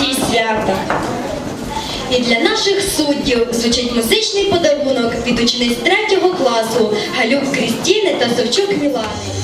традиції свята. І для наших суддів звучить музичний подарунок від учениць 3 класу Галюк Крістіни та Совчук Мілани.